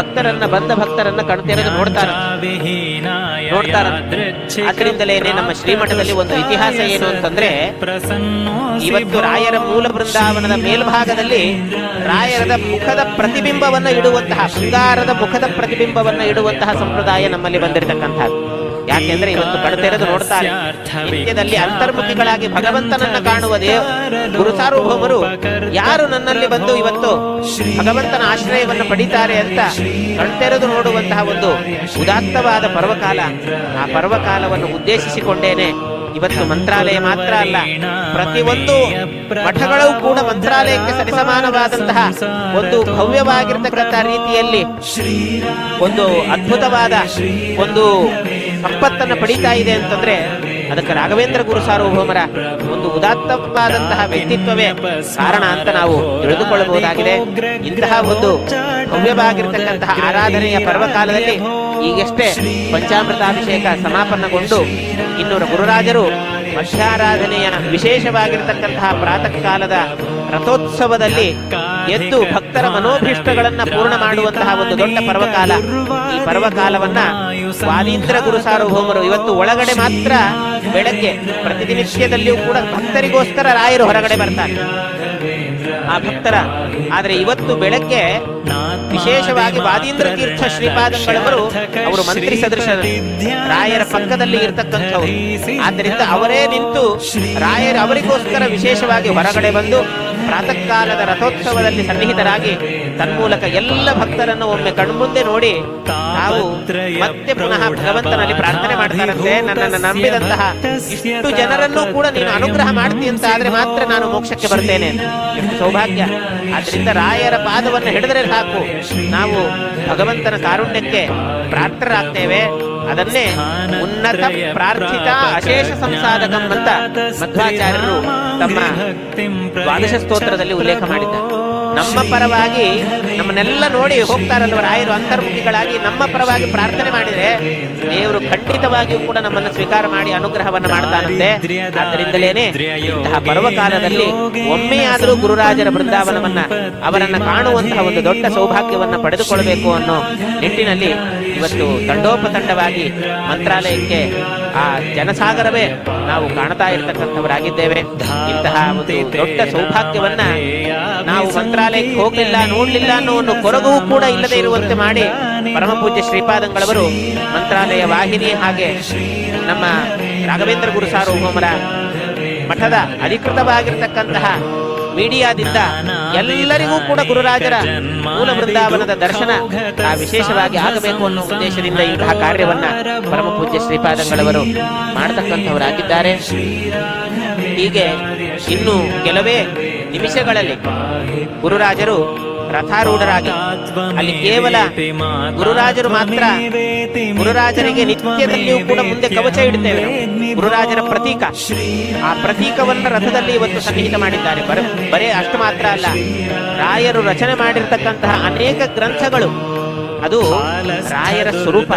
ಭಕ್ತರನ್ನ ಬಂದ ಭಕ್ತರನ್ನ ಕಣ್ತೆರೆದು ನೋಡ್ತಾರೆ. ನೋಡ್ತಾರೆ. ಆದ್ರಿಂದಲೇನೆ ನಮ್ಮ ಶ್ರೀಮಠದಲ್ಲಿ ಒಂದು ಇತಿಹಾಸ ಏನು ಅಂತಂದ್ರೆ ಇವತ್ತು ರಾಯರ ಮೂಲ ಬೃಂದಾವನದ ಮೇಲ್ಭಾಗದಲ್ಲಿ ರಾಯರದ ಮುಖದ ಪ್ರತಿಬಿಂಬವನ್ನ ಇಡುವಂತಹ ಶೃಂಗಾರದ ಮುಖದ ಪ್ರತಿಬಿಂಬವನ್ನ ಇಡುವಂತಹ ಸಂಪ್ರದಾಯ ನಮ್ಮಲ್ಲಿ ಬಂದಿರತಕ್ಕಂಥದ್ದು. ಯಾಕೆಂದ್ರೆ ಇವತ್ತು ಕಣ್ತೆರೆದು ನೋಡ್ತಾರೆ. ನಿತ್ಯದಲ್ಲಿ ಅಂತರ್ಮುಖಿಗಳಾಗಿ ಭಗವಂತನನ್ನ ಕಾಣುವ ದೇವ ಗುರು ಸಾರ್ವಭೌಮರು ಯಾರು ನನ್ನಲ್ಲಿ ಬಂದು ಇವತ್ತು ಭಗವಂತನ ಆಶ್ರಯವನ್ನು ಪಡಿತಾರೆ ಅಂತ ಕಣ್ತೆರೆದು ನೋಡುವಂತಹ ಒಂದು ಉದಾತ್ತವಾದ ಪರ್ವಕಾಲ. ಆ ಪರ್ವಕಾಲವನ್ನು ಉದ್ದೇಶಿಸಿಕೊಂಡೇನೆ ಇವತ್ತು ಮಂತ್ರಾಲಯ ಮಾತ್ರ ಅಲ್ಲ ಪ್ರತಿಯೊಂದು ಮಠಗಳೂ ಕೂಡ ಮಂತ್ರಾಲಯಕ್ಕೆ ಸರಿಸಮಾನವಾದಂತಹ ಒಂದು ಭವ್ಯವಾಗಿರ್ತಕ್ಕಂತಹ ರೀತಿಯಲ್ಲಿ ಒಂದು ಅದ್ಭುತವಾದ ಒಂದು ಸಂಪತ್ತನ್ನು ಪಡೀತಾ ಇದೆ ಅಂತಂದ್ರೆ ಅದಕ್ಕೆ ರಾಘವೇಂದ್ರ ಗುರು ಸಾರ್ವಭೌಮರ ಒಂದು ಉದಾತ್ತವಾದಂತಹ ವ್ಯಕ್ತಿತ್ವವೇ ಕಾರಣ ಅಂತ ನಾವು ತಿಳಿದುಕೊಳ್ಳಬಹುದಾಗಿದೆ. ಇಂತಹ ಒಂದು ಭವ್ಯವಾಗಿರ್ತಕ್ಕಂತಹ ಆರಾಧನೆಯ ಪರ್ವಕಾಲದಲ್ಲಿ ಈಗಷ್ಟೇ ಪಂಚಾಮೃತಾಭಿಷೇಕ ಸಮಾಪನ್ನಗೊಂಡು ಇನ್ನೂರ ಗುರುರಾಜರು ಮಧ್ಯಾರಾಧನೆಯ ವಿಶೇಷವಾಗಿರತಕ್ಕಂತಹ ಪ್ರಾತಃ ಕಾಲದ ರಥೋತ್ಸವದಲ್ಲಿ ಎದ್ದು ಭಕ್ತರ ಮನೋಭೀಷ್ಟಗಳನ್ನ ಪೂರ್ಣ ಮಾಡುವಂತಹ ಒಂದು ದೊಡ್ಡ ಪರ್ವಕಾಲ. ಈ ಪರ್ವಕಾಲವನ್ನ ಸ್ವಾತೀಂದ್ರ ಗುರು ಸಾರ್ವಭೌಮರು ಇವತ್ತು ಒಳಗಡೆ ಮಾತ್ರ ಬೆಳಗ್ಗೆ ಪ್ರತಿನಿತ್ಯದಲ್ಲಿಯೂ ಕೂಡ ಭಕ್ತರಿಗೋಸ್ಕರ ರಾಯರು ಹೊರಗಡೆ ಬರ್ತಾರೆ. ಆ ಭಕ್ತರ. ಆದ್ರೆ ಇವತ್ತು ಬೆಳಗ್ಗೆ ವಿಶೇಷವಾಗಿ ವಾದೀಂದ್ರ ತೀರ್ಥ ಶ್ರೀಪಾದಂಗಳವರು ಅವರು ಮಂತ್ರಿ ಸದೃಶ ರಾಯರ ಪಕ್ಕದಲ್ಲಿ ಇರತಕ್ಕಂಥವ್ರು. ಆದ್ದರಿಂದ ಅವರೇ ನಿಂತು ರಾಯರ ಅವರಿಗೋಸ್ಕರ ವಿಶೇಷವಾಗಿ ಹೊರಗಡೆ ಬಂದು ಪ್ರಾತಃ ಕಾಲದ ರಥೋತ್ಸವದಲ್ಲಿ ಸನ್ನಿಹಿತರಾಗಿ ತನ್ಮೂಲಕ ಎಲ್ಲ ಭಕ್ತರನ್ನು ಒಮ್ಮೆ ಕಣ್ಮುಂದೆ ನೋಡಿ ನಾವು ಮತ್ತೆ ಪುನಃ ಭಗವಂತನಲ್ಲಿ ಪ್ರಾರ್ಥನೆ ಮಾಡ್ತಾರಂತೆ. ನನ್ನನ್ನು ನಂಬಿದಂತಹ ಇಷ್ಟು ಜನರನ್ನು ಕೂಡ ನೀನು ಅನುಗ್ರಹ ಮಾಡ್ತಿ ಅಂತ ಆದ್ರೆ ಮಾತ್ರ ನಾನು ಮೋಕ್ಷಕ್ಕೆ ಬರ್ತೇನೆ. ಸೌಭಾಗ್ಯ. ಆದ್ರಿಂದ ರಾಯರ ಪಾದವನ್ನು ಹಿಡಿದ್ರೆ ಸಾಕು. ನಾವು ಭಗವಂತನ ಕಾರುಣ್ಯಕ್ಕೆ ಪ್ರಾರ್ಥರಾಗ್ತೇವೆ ಅದನ್ನೇ ಉನ್ನತ ಪ್ರಾರ್ಥಿತ ಅಶೇಷ ಸಂಸಾಧಕಂ ಅಂತ ಮಧ್ವಾಚಾರ್ಯರು ತಮ್ಮ ದ್ವಾದಶ ಸ್ತೋತ್ರದಲ್ಲಿ ಉಲ್ಲೇಖ ಮಾಡಿದ್ದಾರೆ. ನಮ್ಮ ಪರವಾಗಿ ನಮ್ಮನ್ನೆಲ್ಲ ನೋಡಿ ಹೋಗ್ತಾರಲ್ವ ರಾಯರು ಅಂತರ್ಮುಖಿಗಳಾಗಿ ನಮ್ಮ ಪರವಾಗಿ ಪ್ರಾರ್ಥನೆ ಮಾಡಿದರೆ ದೇವರು ಖಂಡಿತವಾಗಿಯೂ ಕೂಡ ನಮ್ಮನ್ನು ಸ್ವೀಕಾರ ಮಾಡಿ ಅನುಗ್ರಹವನ್ನ ಮಾಡ್ತಾನಂತೆ. ಆದ್ದರಿಂದಲೇನೆ ಇಂತಹ ಪರ್ವಕಾಲದಲ್ಲಿ ಒಮ್ಮೆಯಾದರೂ ಗುರುರಾಜರ ಬೃಂದಾವನವನ್ನ ಅವರನ್ನ ಕಾಣುವಂತಹ ಒಂದು ದೊಡ್ಡ ಸೌಭಾಗ್ಯವನ್ನ ಪಡೆದುಕೊಳ್ಳಬೇಕು ಅನ್ನೋ ನಿಟ್ಟಿನಲ್ಲಿ ಇವತ್ತು ತಂಡೋಪತಂಡವಾಗಿ ಮಂತ್ರಾಲಯಕ್ಕೆ ಆ ಜನಸಾಗರವೇ ನಾವು ಕಾಣ್ತಾ ಇರತಕ್ಕಂಥವರಾಗಿದ್ದೇವೆ. ಇಂತಹ ಒಂದು ದೊಡ್ಡ ಸೌಭಾಗ್ಯವನ್ನ ನಾವು ಮಂತ್ರಾಲಯಕ್ಕೆ ಹೋಗಲಿಲ್ಲ, ನೋಡ್ಲಿಲ್ಲ ಅನ್ನೋ ಒಂದು ಕೊರಗೂ ಕೂಡ ಇಲ್ಲದೆ ಇರುವಂತೆ ಮಾಡಿ ಪರಮಪೂಜ್ಯ ಶ್ರೀಪಾದಂಗಳವರು ಮಂತ್ರಾಲಯ ವಾಹಿನಿ ಹಾಗೆ ನಮ್ಮ ರಾಘವೇಂದ್ರ ಗುರು ಸಾರ್ವಭೌಮರ ಮಠದ ಅಧಿಕೃತವಾಗಿರ್ತಕ್ಕಂತಹ ಮೀಡಿಯಾದಿಂದ ಎಲ್ಲರಿಗೂ ಕೂಡ ಗುರುರಾಜರ ಮೂಲ ಬೃಂದಾವನದ ದರ್ಶನ ಆ ವಿಶೇಷವಾಗಿ ಆಗಬೇಕು ಅನ್ನೋ ಉದ್ದೇಶದಿಂದ ಇಂತಹ ಕಾರ್ಯವನ್ನ ಪರಮ ಪೂಜ್ಯ ಶ್ರೀಪಾದಂಗಳವರು ಮಾಡತಕ್ಕಂಥವರಾಗಿದ್ದಾರೆ. ಹೀಗೆ ಇನ್ನು ಕೆಲವೇ ನಿಮಿಷಗಳಲ್ಲಿ ಗುರುರಾಜರು ರಥಾರೂಢರಾಗಿ. ಅಲ್ಲಿ ಕೇವಲ ಗುರುರಾಜರು ಮಾತ್ರ ಗುರುರಾಜರಿಗೆ ನಿತ್ಯದಲ್ಲಿಯೂ ಕೂಡ ಮುಂದೆ ಕವಚ ಇಡುತ್ತೇವೆ. ಗುರುರಾಜರ ಪ್ರತೀಕ. ಆ ಪ್ರತೀಕವನ್ನ ರಥದಲ್ಲಿ ಇವತ್ತು ಸನ್ನಿಹಿತ ಮಾಡಿದ್ದಾರೆ. ಬರ ಬರೇ ಅಷ್ಟು ಮಾತ್ರ ಅಲ್ಲ. ರಾಯರು ರಚನೆ ಮಾಡಿರ್ತಕ್ಕಂತಹ ಅನೇಕ ಗ್ರಂಥಗಳು. ಅದು ರಾಯರ ಸ್ವರೂಪ.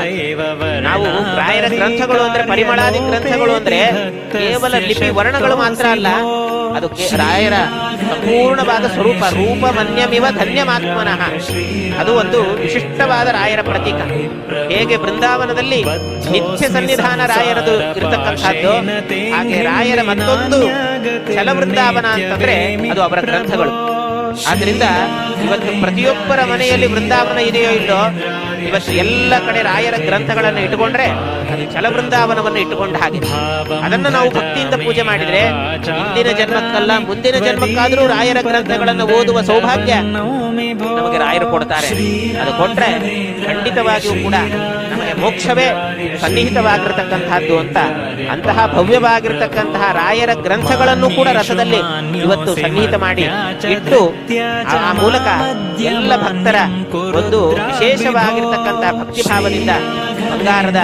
ನಾವು ರಾಯರ ಗ್ರಂಥಗಳು ಅಂದ್ರೆ ಪರಿಮಳಾದಿ ಗ್ರಂಥಗಳು ಅಂದ್ರೆ ಕೇವಲ ಲಿಪಿ ವರ್ಣಗಳು ಮಾತ್ರ ಅಲ್ಲ. ಅದು ಕೇ- ರಾಯರ ಸಂಪೂರ್ಣವಾದ ಸ್ವರೂಪ ರೂಪ ಮನ್ಯಮಿವ ಧನ್ಯಮಾತ್ಮನಃ. ಅದು ಒಂದು ವಿಶಿಷ್ಟವಾದ ರಾಯರ ಪ್ರತೀಕ. ಹೇಗೆ ಬೃಂದಾವನದಲ್ಲಿ ನಿತ್ಯ ಸನ್ನಿಧಾನ ರಾಯರದು ಇರತಕ್ಕಂಥದ್ದು, ಹಾಗೆ ರಾಯರ ಮತ್ತೊಂದು ಛಲ ಬೃಂದಾವನ ಅಂತಂದ್ರೆ ಅದು ಅವರ ಗ್ರಂಥಗಳು. ಆದ್ರಿಂದ ಇವತ್ತು ಪ್ರತಿಯೊಬ್ಬರ ಮನೆಯಲ್ಲಿ ವೃಂದಾವನ ಇದೆಯೋ ಇಲ್ಲೋ, ಇವತ್ತು ಎಲ್ಲ ಕಡೆ ರಾಯರ ಗ್ರಂಥಗಳನ್ನು ಇಟ್ಟುಕೊಂಡ್ರೆ ಅದು ಛಲ ವೃಂದಾವನವನ್ನು ಇಟ್ಟುಕೊಂಡ ಹಾಗೆ. ಅದನ್ನ ನಾವು ಭಕ್ತಿಯಿಂದ ಪೂಜೆ ಮಾಡಿದ್ರೆ ಇಂದಿನ ಜನ್ಮಕ್ಕಲ್ಲ, ಮುಂದಿನ ಜನ್ಮಕ್ಕಾದ್ರೂ ರಾಯರ ಗ್ರಂಥಗಳನ್ನು ಓದುವ ಸೌಭಾಗ್ಯ ನಮಗೆ ರಾಯರು ಕೊಡ್ತಾರೆ. ಅದು ಕೊಟ್ರೆ ಖಂಡಿತವಾಗಿಯೂ ಕೂಡ ಮೋಕ್ಷವೇ ಸನ್ನಿಹಿತವಾಗಿರತಕ್ಕಂತಹದ್ದು ಅಂತ. ಅಂತಹ ಭವ್ಯವಾಗಿರತಕ್ಕಂತಹ ರಾಯರ ಗ್ರಂಥಗಳನ್ನು ಕೂಡ ರಸದಲ್ಲಿ ಇವತ್ತು ಸನ್ನಿಹಿತ ಮಾಡಿ ಇಟ್ಟು ಆ ಮೂಲಕ ಎಲ್ಲ ಭಕ್ತರ ಒಂದು ವಿಶೇಷವಾಗಿರ್ತಕ್ಕಂತಹ ಭಕ್ತಿಭಾವದಿಂದ ಬಂಗಾರದ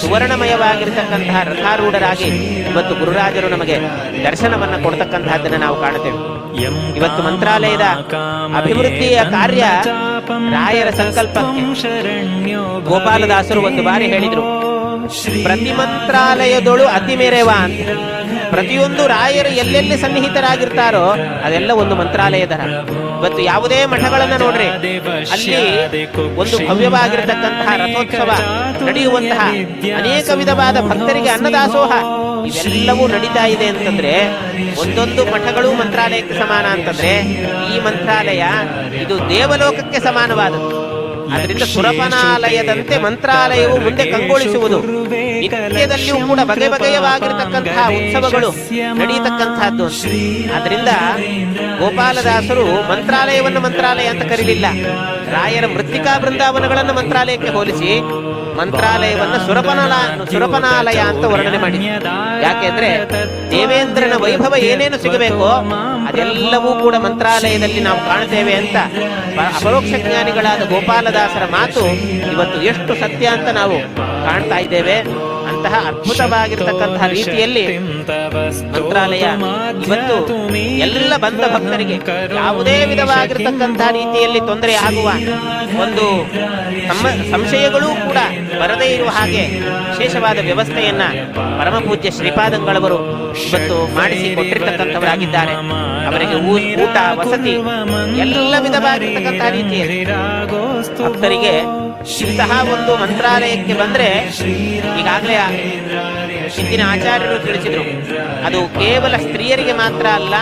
ಸುವರ್ಣಮಯವಾಗಿರ್ತಕ್ಕಂತಹ ರಥಾರೂಢರಾಗಿ ಇವತ್ತು ಗುರುರಾಜರು ನಮಗೆ ದರ್ಶನವನ್ನ ಕೊಡ್ತಕ್ಕಂತಹದ್ದನ್ನ ನಾವು ಕಾಣುತ್ತೇವೆ. ಇವತ್ತು ಮಂತ್ರಾಲಯದ ಅಭಿವೃದ್ಧಿಯ ಕಾರ್ಯ ರಾಯರ ಸಂಕಲ್ಪಕ್ಕೆ ಗೋಪಾಲದಾಸರು ಒಂದು ಬಾರಿ ಹೇಳಿದ್ರು. ಪ್ರತಿ ಮಂತ್ರಾಲಯದೊಳು ಅತಿ ಮೇರೆವ ಅಂತ. ಪ್ರತಿಯೊಂದು ರಾಯರು ಎಲ್ಲೆಲ್ಲಿ ಸನ್ನಿಹಿತರಾಗಿರ್ತಾರೋ ಅದೆಲ್ಲ ಒಂದು ಮಂತ್ರಾಲಯದರ ಇವತ್ತು ಯಾವುದೇ ಮಠಗಳನ್ನ ನೋಡ್ರಿ, ಅಲ್ಲಿ ಒಂದು ಭವ್ಯವಾಗಿರತಕ್ಕಂತಹ ರಥೋತ್ಸವ ನಡೆಯುವಂತಹ ಅನೇಕ ವಿಧವಾದ ಭಕ್ತರಿಗೆ ಅನ್ನದಾಸೋಹ ಇವೆಲ್ಲವೂ ನಡೀತಾ ಇದೆ ಅಂತಂದ್ರೆ, ಒಂದೊಂದು ಮಠಗಳು ಮಂತ್ರಾಲಯಕ್ಕೆ ಸಮಾನ ಅಂತಂದ್ರೆ, ಈ ಮಂತ್ರಾಲಯ ಇದು ದೇವಲೋಕಕ್ಕೆ ಸಮಾನವಾದದ್ದು. ಅದರಿಂದ ಸುರಪನಾಲಯದಂತೆ ಮಂತ್ರಾಲಯವು ಮುಂದೆ ಕಂಗೊಳಿಸುವುದು. ನಿತ್ಯದಲ್ಲಿಯೂ ಕೂಡ ಬಗೆ ಬಗೆಯವಾಗಿರತಕ್ಕಂತಹ ಉತ್ಸವಗಳು ನಡೆಯತಕ್ಕಂತಹದ್ದು ಅದರಿಂದ ಗೋಪಾಲದಾಸರು ಮಂತ್ರಾಲಯವನ್ನು ಮಂತ್ರಾಲಯ ಅಂತ ಕರೀಲಿಲ್ಲ. ರಾಯರ ಮೃತ್ತಿಕಾ ಬೃಂದಾವನಗಳನ್ನು ಮಂತ್ರಾಲಯಕ್ಕೆ ಹೋಲಿಸಿ ಮಂತ್ರಾಲಯವನ್ನ ಸುರಪನಾಲ ಸುರಪನಾಲಯ ಅಂತ ವರ್ಣನೆ ಮಾಡಿ ಯಾಕೆಂದ್ರೆ ದೇವೇಂದ್ರನ ವೈಭವ ಏನೇನು ಸಿಗಬೇಕೋ ಅದೆಲ್ಲವೂ ಕೂಡ ಮಂತ್ರಾಲಯದಲ್ಲಿ ನಾವು ಕಾಣುತ್ತೇವೆ ಅಂತ ಅಪರೋಕ್ಷ ಜ್ಞಾನಿಗಳಾದ ಗೋಪಾಲದಾಸರ ಮಾತು ಇವತ್ತು ಎಷ್ಟು ಸತ್ಯ ಅಂತ ನಾವು ಕಾಣ್ತಾ ಇದ್ದೇವೆ. ಅಂತಹ ಅದ್ಭುತವಾಗಿರ್ತಕ್ಕಂತಹ ರೀತಿಯಲ್ಲಿ ಮಂತ್ರಾಲಯ ಇವತ್ತು ಎಲ್ಲ ಬಂದ ಭಕ್ತರಿಗೆ ಯಾವುದೇ ವಿಧವಾಗಿರ್ತಕ್ಕಂತಹ ರೀತಿಯಲ್ಲಿ ತೊಂದರೆ ಆಗುವ ಒಂದು ಸಂಶಯಗಳು ಕೂಡ ಬರದೇ ಇರುವ ಹಾಗೆ ವಿಶೇಷವಾದ ವ್ಯವಸ್ಥೆಯನ್ನ ಪರಮ ಪೂಜ್ಯ ಶ್ರೀಪಾದಂಗಳವರು ಇವತ್ತು ಮಾಡಿಸಿ ಕೊಟ್ಟಿರ್ತಕ್ಕಂಥವರಾಗಿದ್ದಾರೆ ಅವರಿಗೆ ಊಟ, ವಸತಿ ಎಲ್ಲ ವಿಧವಾಗಿರ್ತಕ್ಕಂತಹ ರೀತಿಯಲ್ಲಿ ಭಕ್ತರಿಗೆ ಇಂತಹ ಒಂದು ಮಂತ್ರಾಲಯಕ್ಕೆ ಬಂದ್ರೆ ಈಗಾಗಲೇ ಹಿಂದಿನ ಆಚಾರ್ಯರು ತಿಳಿಸಿದ್ರು. ಅದು ಕೇವಲ ಸ್ತ್ರೀಯರಿಗೆ ಮಾತ್ರ ಅಲ್ಲ,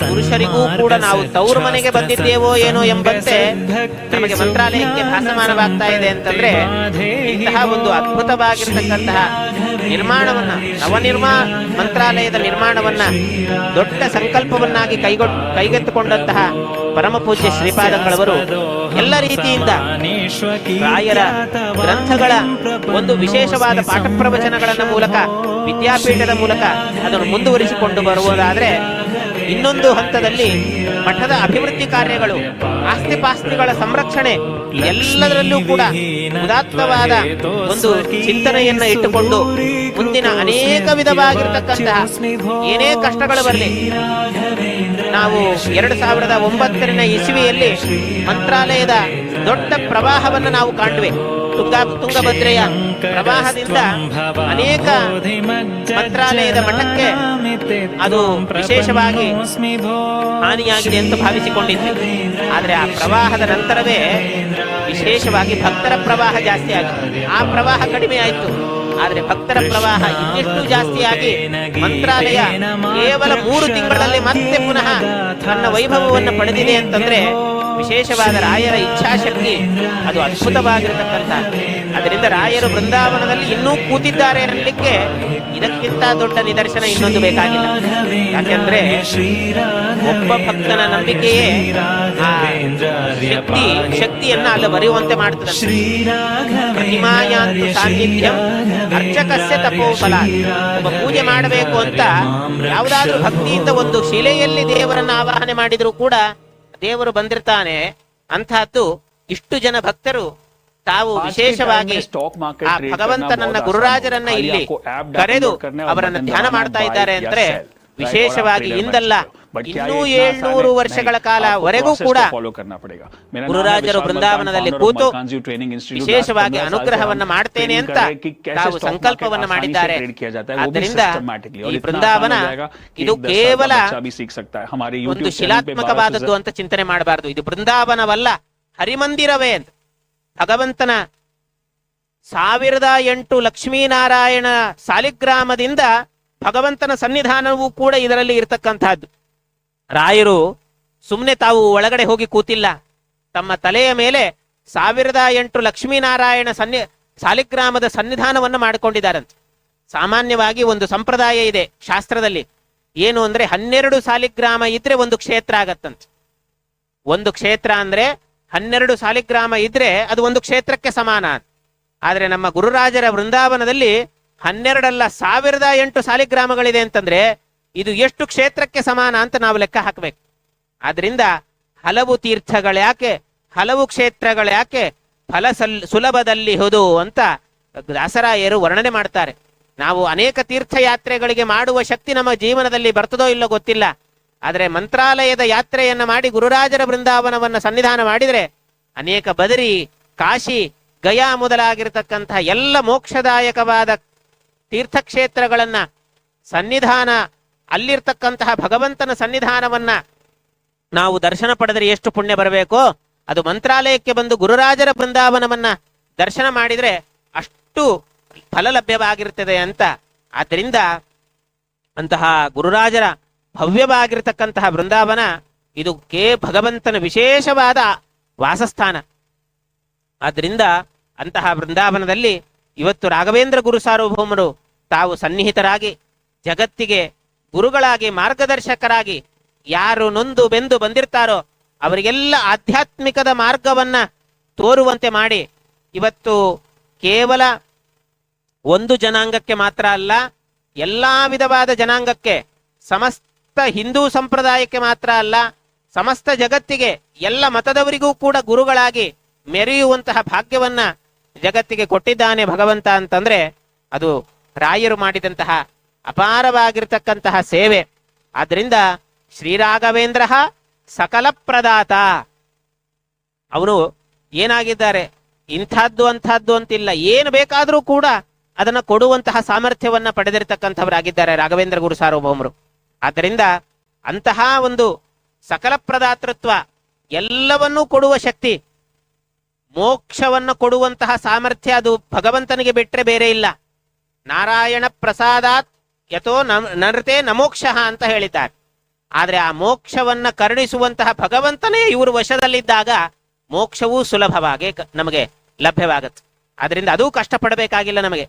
ಪುರುಷರಿಗೂ ಕೂಡ ನಾವು ತವರು ಮನೆಗೆ ಬಂದಿದ್ದೇವೋ ಏನೋ ಎಂಬಂತೆ ನಮಗೆ ಮಂತ್ರಾಲಯಕ್ಕೆ ಭಾಸಮಾನವಾಗ್ತಾ ಇದೆ ಅಂತಂದ್ರೆ ಇಂತಹ ಒಂದು ಅದ್ಭುತವಾಗಿರ್ತಕ್ಕಂತಹ ನಿರ್ಮಾಣವನ್ನ, ನವನಿರ್ಮಾ ಮಂತ್ರಾಲಯದ ನಿರ್ಮಾಣವನ್ನ ದೊಡ್ಡ ಸಂಕಲ್ಪವನ್ನಾಗಿ ಕೈಗೊಟ್ ಕೈಗೆತ್ತಿಕೊಂಡಂತಹ ಪರಮ ಪೂಜ್ಯ ಶ್ರೀಪಾದಂಗಳವರು ಎಲ್ಲ ರೀತಿಯಿಂದ ರಾಯರ ಗ್ರಂಥಗಳ ಒಂದು ವಿಶೇಷವಾದ ಪಾಠ ಪ್ರವಚನಗಳ ಮೂಲಕ, ವಿದ್ಯಾಪೀಠದ ಮೂಲಕ ಅದನ್ನು ಮುಂದುವರಿಸಿಕೊಂಡು ಬರುವುದಾದ್ರೆ ಇನ್ನೊಂದು ಹಂತದಲ್ಲಿ ಮಠದ ಅಭಿವೃದ್ಧಿ ಕಾರ್ಯಗಳು, ಆಸ್ತಿಪಾಸ್ತಿಗಳ ಸಂರಕ್ಷಣೆ ಎಲ್ಲದರಲ್ಲೂ ಕೂಡ ಉದಾತ್ತವಾದ ಒಂದು ಚಿಂತನೆಯನ್ನ ಇಟ್ಟುಕೊಂಡು ಮುಂದಿನ ಅನೇಕ ವಿಧವಾಗಿರ್ತಕ್ಕಂತಹ ಏನೇ ಕಷ್ಟಗಳು ಬರಲಿ ನಾವು ಎರಡು ಸಾವಿರದ ಒಂಬತ್ತರನೇ ಇಸುವಿಯಲ್ಲಿ ಮಂತ್ರಾಲಯದ ದೊಡ್ಡ ಪ್ರವಾಹವನ್ನು ನಾವು ಕಾಣುವೆ. ತುಂಗಾ, ತುಂಗಭದ್ರೆಯ ಪ್ರವಾಹದಿಂದ ಅನೇಕ ಮಂತ್ರಾಲಯದ ಮಠಕ್ಕೆ ಅದು ವಿಶೇಷವಾಗಿ ಹಾನಿಯಾಗಿದೆ ಅಂತ ಭಾವಿಸಿಕೊಂಡಿದ್ವಿ. ಆದರೆ ಆ ಪ್ರವಾಹದ ನಂತರವೇ ವಿಶೇಷವಾಗಿ ಭಕ್ತರ ಪ್ರವಾಹ ಜಾಸ್ತಿ ಆಗಿದೆ ಆ ಪ್ರವಾಹ ಕಡಿಮೆ ಆಯಿತು. ಆದ್ರೆ ಭಕ್ತರ ಪ್ರವಾಹ ಇನ್ನೆಷ್ಟು ಜಾಸ್ತಿಯಾಗಿ ಮಂತ್ರಾಲಯ ಕೇವಲ ಮೂರು ತಿಂಗಳಲ್ಲಿ ಮತ್ತೆ ಪುನಃ ತನ್ನ ವೈಭವವನ್ನು ಪಡೆದಿದೆ ಅಂತಂದ್ರೆ ವಿಶೇಷವಾದ ರಾಯರ ಇಚ್ಛಾಶಕ್ತಿ. ಅದು ಅದ್ಭುತವಾಗಿರತಕ್ಕಂಥ. ಅದರಿಂದ ರಾಯರು ಬೃಂದಾವನದಲ್ಲಿ ಇನ್ನೂ ಕೂತಿದ್ದಾರೆ ಅನ್ನಲಿಕ್ಕೆ ಇದಕ್ಕಿಂತ ದೊಡ್ಡ ನಿದರ್ಶನ ಇನ್ನೊಂದು ಬೇಕಾಗಿಲ್ಲ. ಯಾಕೆಂದ್ರೆ ಒಬ್ಬ ಭಕ್ತನ ನಂಬಿಕೆಯೇ ಶಕ್ತಿ, ಶಕ್ತಿಯನ್ನ ಅಲ್ಲಿ ಬರೆಯುವಂತೆ ಮಾಡ್ತದೆ ಸಾನ್ನಿಧ್ಯಂ ಅರ್ಚಕಸ್ಯ ತಪೋಫಲ ಒಬ್ಬ ಪೂಜೆ ಮಾಡಬೇಕು ಅಂತ ಯಾವುದಾದ್ರೂ ಭಕ್ತಿಯಿಂದ ಒಂದು ಶಿಲೆಯಲ್ಲಿ ದೇವರನ್ನ ಆವಾಹನೆ ಮಾಡಿದ್ರು ಕೂಡ ದೇವರು ಬಂದಿರ್ತಾನೆ ಅಂತಹದ್ದು ಇಷ್ಟು ಜನ ಭಕ್ತರು ತಾವು ವಿಶೇಷವಾಗಿ ಆ ಭಗವಂತನನ್ನ ಗುರುರಾಜರನ್ನ ಇಲ್ಲಿ ಕರೆದು ಅವರನ್ನ ಧ್ಯಾನ ಮಾಡ್ತಾ ಇದ್ದಾರೆ ಅಂದ್ರೆ ವಿಶೇಷವಾಗಿ ಇಂದಲ್ಲ ಇನ್ನೂ ಏಳ್ನೂರು ವರ್ಷಗಳ ಕಾಲ ವರೆಗೂ ಕೂಡ ಗುರುರಾಜರು ಬೃಂದಾವನದಲ್ಲಿ ಕೂತು ವಿಶೇಷವಾಗಿ ಅನುಗ್ರಹವನ್ನ ಮಾಡ್ತೇನೆ ಅಂತ ತಾವು ಸಂಕಲ್ಪವನ್ನ ಮಾಡಿದ್ದಾರೆ. ಆದ್ದರಿಂದ ಈ ಬೃಂದಾವನ ಇದು ಕೇವಲ ಒಂದು ಶಿಲಾತ್ಮಕವಾದದ್ದು ಅಂತ ಚಿಂತನೆ ಮಾಡಬಾರದು. ಇದು ಬೃಂದಾವನವಲ್ಲ ಹರಿಮಂದಿರವೇ ಅಂತ. ಭಗವಂತನ ಸಾವಿರದ ಎಂಟು ಲಕ್ಷ್ಮೀನಾರಾಯಣ ಸಾಲಿಗ್ರಾಮದಿಂದ ಭಗವಂತನ ಸನ್ನಿಧಾನವೂ ಕೂಡ ಇದರಲ್ಲಿ ಇರತಕ್ಕಂತಹದ್ದು. ರಾಯರು ಸುಮ್ಮನೆ ತಾವು ಒಳಗಡೆ ಹೋಗಿ ಕೂತಿಲ್ಲ. ತಮ್ಮ ತಲೆಯ ಮೇಲೆ ಸಾವಿರದ ಎಂಟು ಲಕ್ಷ್ಮೀನಾರಾಯಣ ಸನ್ನಿ, ಸಾಲಿಗ್ರಾಮದ ಸನ್ನಿಧಾನವನ್ನು ಮಾಡಿಕೊಂಡಿದ್ದಾರಂತೆ. ಸಾಮಾನ್ಯವಾಗಿ ಒಂದು ಸಂಪ್ರದಾಯ ಇದೆ ಶಾಸ್ತ್ರದಲ್ಲಿ. ಏನು ಅಂದ್ರೆ ಹನ್ನೆರಡು ಸಾಲಿಗ್ರಾಮ ಇದ್ರೆ ಒಂದು ಕ್ಷೇತ್ರ ಆಗತ್ತಂತೆ. ಒಂದು ಕ್ಷೇತ್ರ ಅಂದ್ರೆ ಹನ್ನೆರಡು ಸಾಲಿಗ್ರಾಮ ಇದ್ರೆ ಅದು ಒಂದು ಕ್ಷೇತ್ರಕ್ಕೆ ಸಮಾನ ಆದರೆ ನಮ್ಮ ಗುರುರಾಜರ ವೃಂದಾವನದಲ್ಲಿ ಹನ್ನೆರಡಲ್ಲ ಸಾವಿರದ ಎಂಟು ಸಾಲಿಗ್ರಾಮಗಳಿದೆ ಅಂತಂದ್ರೆ ಇದು ಎಷ್ಟು ಕ್ಷೇತ್ರಕ್ಕೆ ಸಮಾನ ಅಂತ ನಾವು ಲೆಕ್ಕ ಹಾಕಬೇಕು. ಆದ್ರಿಂದ ಹಲವು ತೀರ್ಥಗಳ್ಯಾಕೆ ಹಲವು ಕ್ಷೇತ್ರಗಳ್ಯಾಕೆ ಫಲ ಸಲ್, ಸುಲಭದಲ್ಲಿ ಹೋದು ಅಂತ ದಾಸರಾಯರು ವರ್ಣನೆ ಮಾಡ್ತಾರೆ. ನಾವು ಅನೇಕ ತೀರ್ಥಯಾತ್ರೆಗಳಿಗೆ ಮಾಡುವ ಶಕ್ತಿ ನಮ್ಮ ಜೀವನದಲ್ಲಿ ಬರ್ತದೋ ಇಲ್ಲೋ ಗೊತ್ತಿಲ್ಲ. ಆದರೆ ಮಂತ್ರಾಲಯದ ಯಾತ್ರೆಯನ್ನು ಮಾಡಿ ಗುರುರಾಜರ ಬೃಂದಾವನವನ್ನು ಸನ್ನಿಧಾನ ಮಾಡಿದರೆ ಅನೇಕ ಬದರಿ, ಕಾಶಿ, ಗಯಾ ಮೊದಲಾಗಿರತಕ್ಕಂತಹ ಎಲ್ಲ ಮೋಕ್ಷದಾಯಕವಾದ ತೀರ್ಥಕ್ಷೇತ್ರಗಳನ್ನ, ಸನ್ನಿಧಾನ, ಅಲ್ಲಿರ್ತಕ್ಕಂತಹ ಭಗವಂತನ ಸನ್ನಿಧಾನವನ್ನ ನಾವು ದರ್ಶನ ಪಡೆದರೆ ಎಷ್ಟು ಪುಣ್ಯ ಬರಬೇಕೋ? ಅದು ಮಂತ್ರಾಲಯಕ್ಕೆ ಬಂದು ಗುರುರಾಜರ ಬೃಂದಾವನವನ್ನ ದರ್ಶನ ಮಾಡಿದರೆ ಅಷ್ಟು ಫಲ ಲಭ್ಯವಾಗಿರ್ತದೆ ಅಂತ. ಆದ್ದರಿಂದ ಅಂತಹ ಗುರುರಾಜರ ಭವ್ಯವಾಗಿರತಕ್ಕಂತಹ ಬೃಂದಾವನ ಇದು ಕೇ ಭಗವಂತನ ವಿಶೇಷವಾದ ವಾಸಸ್ಥಾನ. ಆದ್ದರಿಂದ ಅಂತಹ ಬೃಂದಾವನದಲ್ಲಿ ಇವತ್ತು ರಾಘವೇಂದ್ರ ಗುರು ಸಾರ್ವಭೌಮರು ತಾವು ಸನ್ನಿಹಿತರಾಗಿ, ಜಗತ್ತಿಗೆ ಗುರುಗಳಾಗಿ, ಮಾರ್ಗದರ್ಶಕರಾಗಿ ಯಾರು ನೊಂದು ಬೆಂದು ಬಂದಿರ್ತಾರೋ ಅವರಿಗೆಲ್ಲ ಆಧ್ಯಾತ್ಮಿಕದ ಮಾರ್ಗವನ್ನ ತೋರುವಂತೆ ಮಾಡಿ ಇವತ್ತು ಕೇವಲ ಒಂದು ಜನಾಂಗಕ್ಕೆ ಮಾತ್ರ ಅಲ್ಲ, ಎಲ್ಲ ವಿಧವಾದ ಜನಾಂಗಕ್ಕೆ, ಸಮಸ್ತ ಹಿಂದೂ ಸಂಪ್ರದಾಯಕ್ಕೆ ಮಾತ್ರ ಅಲ್ಲ, ಸಮಸ್ತ ಜಗತ್ತಿಗೆ ಎಲ್ಲ ಮತದವರಿಗೂ ಕೂಡ ಗುರುಗಳಾಗಿ ಮೆರೆಯುವಂತಹ ಭಾಗ್ಯವನ್ನ ಜಗತ್ತಿಗೆ ಕೊಟ್ಟಿದ್ದಾನೆ ಭಗವಂತ ಅಂತಂದ್ರೆ ಅದು ರಾಯರು ಮಾಡಿದಂತಹ ಅಪಾರವಾಗಿರ್ತಕ್ಕಂತಹ ಸೇವೆ. ಆದ್ರಿಂದ ಶ್ರೀರಾಘವೇಂದ್ರ ಸಕಲ ಪ್ರದಾತ ಅವನು ಏನಾಗಿದ್ದಾರೆ? ಇಂಥದ್ದು, ಅಂಥದ್ದು ಅಂತಿಲ್ಲ. ಏನು ಬೇಕಾದರೂ ಕೂಡ ಅದನ್ನ ಕೊಡುವಂತಹ ಸಾಮರ್ಥ್ಯವನ್ನ ಪಡೆದಿರತಕ್ಕಂಥವರಾಗಿದ್ದಾರೆ ರಾಘವೇಂದ್ರ ಗುರು ಸಾರ್ವಭೌಮರು. ಆದ್ದರಿಂದ ಅಂತಹ ಒಂದು ಸಕಲ ಪ್ರದಾತೃತ್ವ ಎಲ್ಲವನ್ನೂ ಕೊಡುವ ಶಕ್ತಿ ಮೋಕ್ಷವನ್ನು ಕೊಡುವಂತಹ ಸಾಮರ್ಥ್ಯ ಅದು ಭಗವಂತನಿಗೆ ಬಿಟ್ಟರೆ ಬೇರೆ ಇಲ್ಲ. ನಾರಾಯಣ ಪ್ರಸಾದಾತ್ ಯಥೋ ನರತೆ ನಮೋಕ್ಷ ಅಂತ ಹೇಳಿದ್ದಾರೆ. ಆದರೆ ಆ ಮೋಕ್ಷವನ್ನ ಕರುಣಿಸುವಂತಹ ಭಗವಂತನೇ ಇವರು ವಶದಲ್ಲಿದ್ದಾಗ ಮೋಕ್ಷವೂ ಸುಲಭವಾಗಿ ನಮಗೆ ಲಭ್ಯವಾಗುತ್ತೆ. ಅದರಿಂದ ಅದೂ ಕಷ್ಟಪಡಬೇಕಾಗಿಲ್ಲ ನಮಗೆ.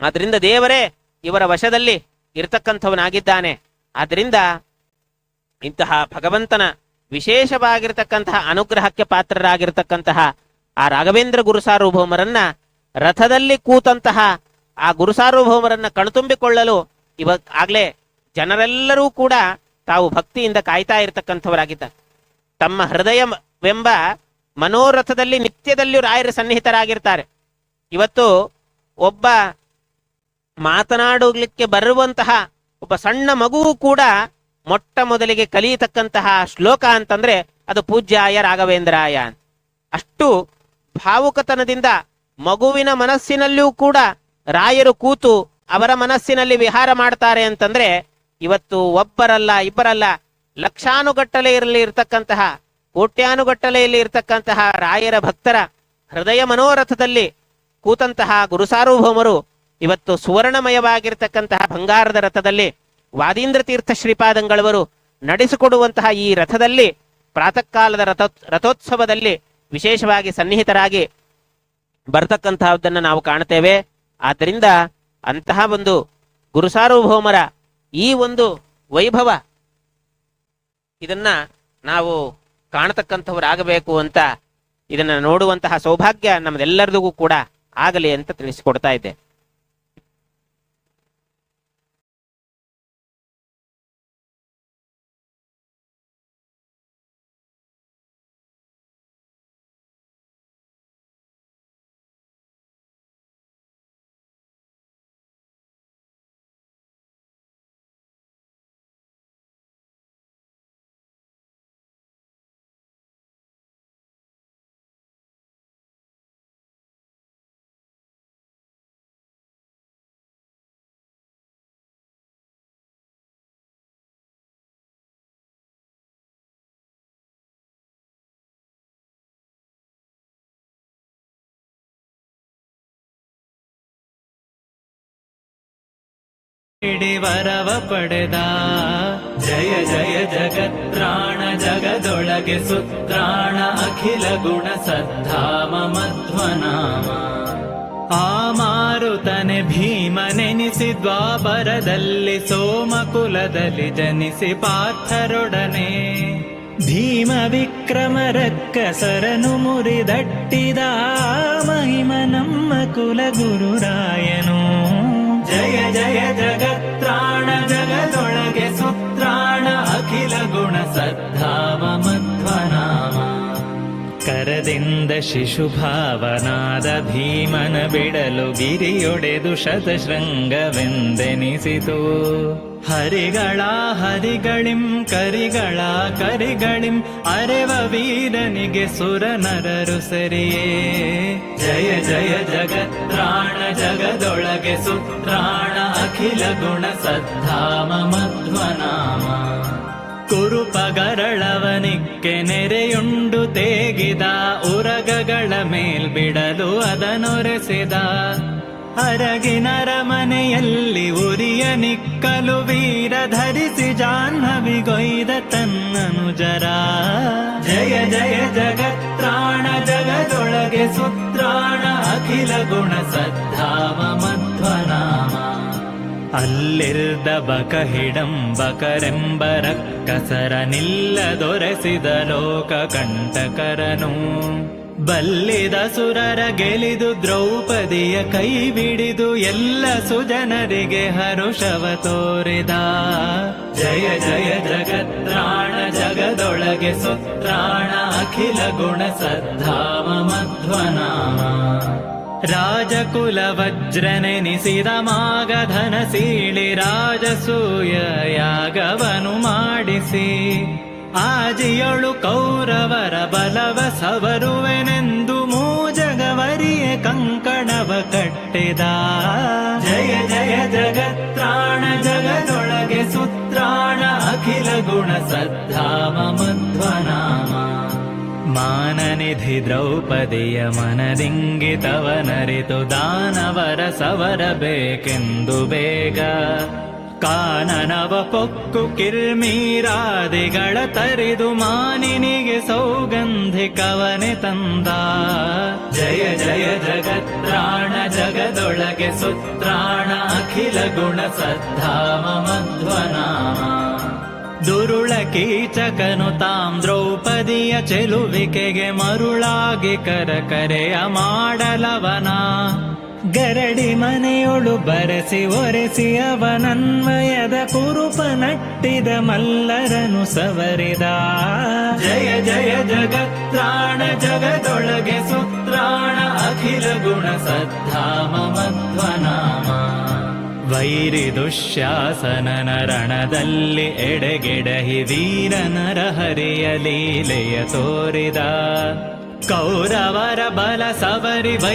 ಆದ್ರಿಂದ ದೇವರೇ ಇವರ ವಶದಲ್ಲಿ ಇರತಕ್ಕಂಥವನಾಗಿದ್ದಾನೆ. ಆದ್ರಿಂದ ಇಂತಹ ಭಗವಂತನ ವಿಶೇಷವಾಗಿರತಕ್ಕಂತಹ ಅನುಗ್ರಹಕ್ಕೆ ಪಾತ್ರರಾಗಿರ್ತಕ್ಕಂತಹ ಆ ರಾಘವೇಂದ್ರ ಗುರುಸಾರ್ವಭೌಮರನ್ನ ರಥದಲ್ಲಿ ಕೂತಂತಹ ಆ ಗುರುಸಾರ್ವಭೌಮರನ್ನ ಕಣ್ತುಂಬಿಕೊಳ್ಳಲು ಇವಾಗ ಆಗ್ಲೇ ಜನರೆಲ್ಲರೂ ಕೂಡ ತಾವು ಭಕ್ತಿಯಿಂದ ಕಾಯ್ತಾ ಇರತಕ್ಕಂಥವರಾಗಿದ್ದಾರೆ. ತಮ್ಮ ಹೃದಯವೆಂಬ ಮನೋರಥದಲ್ಲಿ ನಿತ್ಯದಲ್ಲಿಯೂ ರಾಯರ ಸನ್ನಿಹಿತರಾಗಿರ್ತಾರೆ. ಇವತ್ತು ಒಬ್ಬ ಮಾತನಾಡಲಿಕ್ಕೆ ಬರುವಂತಹ ಒಬ್ಬ ಸಣ್ಣ ಮಗುವು ಕೂಡ ಮೊಟ್ಟ ಮೊದಲಿಗೆ ಕಲಿಯತಕ್ಕಂತಹ ಶ್ಲೋಕ ಅಂತಂದ್ರೆ ಅದು ಪೂಜ್ಯಾಯ ರಾಘವೇಂದ್ರಾಯ. ಅಷ್ಟು ಭಾವುಕತನದಿಂದ ಮಗುವಿನ ಮನಸ್ಸಿನಲ್ಲಿಯೂ ಕೂಡ ರಾಯರು ಕೂತು ಅವರ ಮನಸ್ಸಿನಲ್ಲಿ ವಿಹಾರ ಮಾಡ್ತಾರೆ ಅಂತಂದ್ರೆ ಇವತ್ತು ಒಬ್ಬರಲ್ಲ, ಇಬ್ಬರಲ್ಲ, ಲಕ್ಷಾನುಗಟ್ಟಲೆ ಇರಲಿ ಇರತಕ್ಕಂತಹ, ಕೋಟ್ಯಾನುಗಟ್ಟಲೆಯಲ್ಲಿ ಇರತಕ್ಕಂತಹ ರಾಯರ ಭಕ್ತರ ಹೃದಯ ಮನೋರಥದಲ್ಲಿ ಕೂತಂತಹ ಗುರುಸಾರ್ವಭೌಮರು ಇವತ್ತು ಸುವರ್ಣಮಯವಾಗಿರ್ತಕ್ಕಂತಹ ಬಂಗಾರದ ರಥದಲ್ಲಿ ವಾದೀಂದ್ರ ತೀರ್ಥ ಶ್ರೀಪಾದಂಗಳವರು ನಡೆಸಿಕೊಡುವಂತಹ ಈ ರಥದಲ್ಲಿ ಪ್ರಾತಃ ಕಾಲದ ರಥ, ರಥೋತ್ಸವದಲ್ಲಿ ವಿಶೇಷವಾಗಿ ಸನ್ನಿಹಿತರಾಗಿ ಬರ್ತಕ್ಕಂತಹದ್ದನ್ನು ನಾವು ಕಾಣ್ತೇವೆ ಆದ್ದರಿಂದ ಅಂತಹ ಒಂದು ಗುರುಸಾರ್ವಭೌಮರ ಈ ಒಂದು ವೈಭವ ಇದನ್ನ ನಾವು ಕಾಣತಕ್ಕಂಥವರಾಗಬೇಕು ಅಂತ ಇದನ್ನ ನೋಡುವಂತಹ ಸೌಭಾಗ್ಯ ನಮ್ದೆಲ್ಲರಿಗೂ ಕೂಡ ಆಗಲಿ ಅಂತ ತಿಳಿಸಿಕೊಡ್ತಾ ಇದ್ದೆ. ಇಡಿ ವರವ ಪಡೆದ. ಜಯ ಜಯ ಜಗತ್ರಾಣ ಜಗದೊಳಗೆ ಸುತ್ರಾಣ, ಅಖಿಲ ಗುಣ ಸದ್ಧಾಮ, ಮಧ್ವನಾಮ. ಆ ಮಾರುತನೆ ಭೀಮನೆನಿಸಿ ದ್ವಾಪರದಲ್ಲಿ ಸೋಮಕುಲದಲ್ಲಿ ಜನಿಸಿ ಪಾರ್ಥರೊಡನೆ. ಭೀಮ ವಿಕ್ರಮ ರಕ್ಕಸರನು ಮುರಿದಟ್ಟಿದ ಮಹಿಮ ನಮ್ಮ ಕುಲ ಗುರುರಾಯನು ಜಯ ಜಯ ಗುಣ ಸದ್ಧಾವ ಮಧ್ವನಾಮ. ಕರದಿಂದ ಶಿಶುಭಾವನಾದ ಭೀಮನ ಬಿಡಲು ಗಿರಿಯೊಡೆದು ಶತಶೃಂಗವೆಂದೆನಿಸಿತು. ಹರಿಗಳ ಹರಿಗಳಿಂ, ಕರಿಗಳ ಕರಿಗಳಿಂ, ಅರೆವ ವೀರನಿಗೆ ಸುರನರರು ಸರಿಯೇ. ಜಯ ಜಯ ಜಗತ್ರಾಣ, ಜಗದೊಳಗೆ ಸುತ್ರಾಣ, ಅಖಿಲ ಗುಣ ಸದ್ಧಾಮ ಮಧ್ವನಾಮ. ಕುರುಪಗರಳವನಿಕ್ಕೆ ನೆರೆಯುಂಡು ತೇಗಿದ ಉರಗಗಳ ಮೇಲ್ ಬಿಡಲು ಅದನೊರೆಸಿದ. ಅರಗಿನರ ಮನೆಯಲ್ಲಿ ಉರಿಯ ನಿಕ್ಕಲು ವೀರ ಧರಿಸಿ ಜಾಹ್ನವಿಗೊಯ್ದ ತನ್ನನು ಜರ. ಜಯ ಜಯ ಜಗತ್ರಾಣ ಜಗದೊಳಗೆ ಸುತ್ರಾಣ, ಅಖಿಲ ಗುಣ ಸದ್ಧಾಮ ಮಧ್ವನಾಮ. ಅಲ್ಲಿರ್ದ ಬಕ ಹಿಡಂಬಕರೆಂಬ ರಕ್ಕಸರ ನಿಲ್ಲದೊರೆಸಿದ ಲೋಕ ಕಂಟಕರನು. ಬಲ್ಲಿದ ಸುರರ ಗೆಲಿದು ದ್ರೌಪದಿಯ ಕೈ ಬಿಡಿದು ಎಲ್ಲ ಸುಜನರಿಗೆ ಹರುಷವ ತೋರಿದ. ಜಯ ಜಯ ಜಗತ್ರಾಣ ಜಗದೊಳಗೆ ಸುತ್ರಾಣ, ಅಖಿಲ ಗುಣ ಸದ್ಧಾಮ ಮಧ್ವನಾಮ. ರಾಜಕುಲ ವಜ್ರನೆನಿಸಿದ ಮಾಗಧನ ಸೀಳಿ ರಾಜಸೂಯ ಯಾಗವನು ಮಾಡಿಸಿ. ಆಜಿಯೊಳು ಕೌರವರ ಬಲವ ಸವರುವೆನೆಂದು ಮೂಜಗವರಿಯ ಕಂಕಣವ ಕಟ್ಟಿದ. ಜಯ ಜಯ ಜಗತ್ರಾಣ, ಜಗದೊಳಗೆ ಸುತ್ರಾಣ, ಅಖಿಲ ಗುಣ ಸದ್ಧಾಮ ಮಧ್ವನಾಮ. ಮಾನನಿಧಿ ದ್ರೌಪದಿಯ ಮನದಿಂಗಿತವನರಿತು ದಾನವರ ಸವರ ಬೇಕೆಂದು ಬೇಗ. ಕಾನನವ ಪೊಕ್ಕು ಕಿರ್ಮೀರಾದಿಗಳ ತರಿದು ಮಾನಿನಿಗೆ ಸೌಗಂಧಿ ಕವನೆ ತಂದ. ಜಯ ಜಯ ಜಗತ್ರಾಣ, ಜಗದೊಳಗೆ ಸುತ್ರಾಣ, ಅಖಿಲ ಗುಣ ಸದ್ಧಾಮ ಮಧ್ವನಾಮ. ದುರುಳ ಕೀಚಕನು ತಾಂ ದ್ರೌಪದಿಯ ಚೆಲುವಿಕೆಗೆ ಮರುಳಾಗಿ ಕರಕರೆಯ ಮಾಡಲವನ. ಗರಡಿ ಮನೆಯೊಳು ಬರೆಸಿ ಒರೆಸಿ ಅವನನ್ವಯದ ಕುರುಪ ನಟ್ಟಿದ ಮಲ್ಲರನು ಸವರಿದ. ಜಯ ಜಯ ಜಗತ್ರಾಣ ಜಗದೊಳಗೆ ಸುತ್ರಾಣ ಅಖಿಲ ಗುಣ ಸದ್ಧಾಮ ವೈರಿ ದುಶ್ಯಾಸನನ ರಣದಲ್ಲಿ ಎಡೆಗೆಡಹಿ ವೀರನರ ಹರಿಯ ಲೀಲೆಯ ತೋರಿದ ಕೌರವರ ಬಲ ಸವರಿ ವೈ